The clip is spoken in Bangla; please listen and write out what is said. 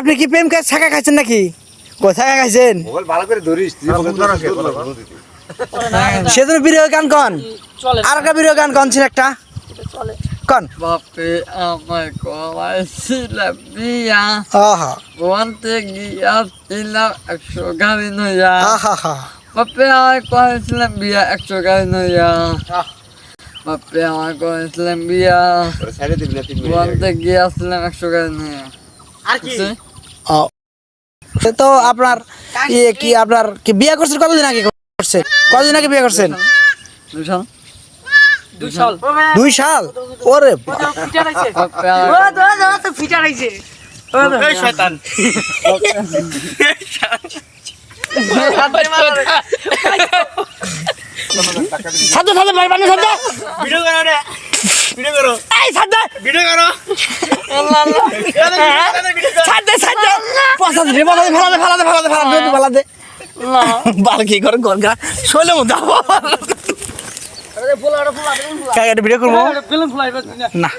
আপনি কি প্রেম কাজ ছাকা খাইছেন নাকি? কোথায় খাইছেন? মোবাইল ভালো করে ধরিস। সেজন্য বিরহ গান কন। আর একটা বিরহ গান কন ছিল একটা। কন। বাপে আমায় গিয়াছিলাম একশো গাড়ি নইয়া। বাপে আমায় বিয়া একশো গাড়ি নইয়া। বাপে আমায় বিয়া গিয়াছিলাম একশো গাড়ি নইয়া। আর কি? ও সে তো আপনার ইয়ে কি আপনার কি বিয়ে করছেন? কতদিন আগে করছেন? কতদিন আগে বিয়ে করছেন? দুই সাল। দুই সাল? ওরে সাদ্দ সাদ্দ ভাই বানি সাদ্দ ভিডিও করো। এই ছাড় দে ভিডিও করো। আল্লাহ আল্লাহ। ছাড় দে ছাড় দে ফেলা রে ফেলাতে ফেলাতে ফেলাতে ফেলাতে ফেলাতে বাল কি করে গরগা শৈলে মধ্যে ফুলা ফুলা ফুলা। কাকে ভিডিও করব। না।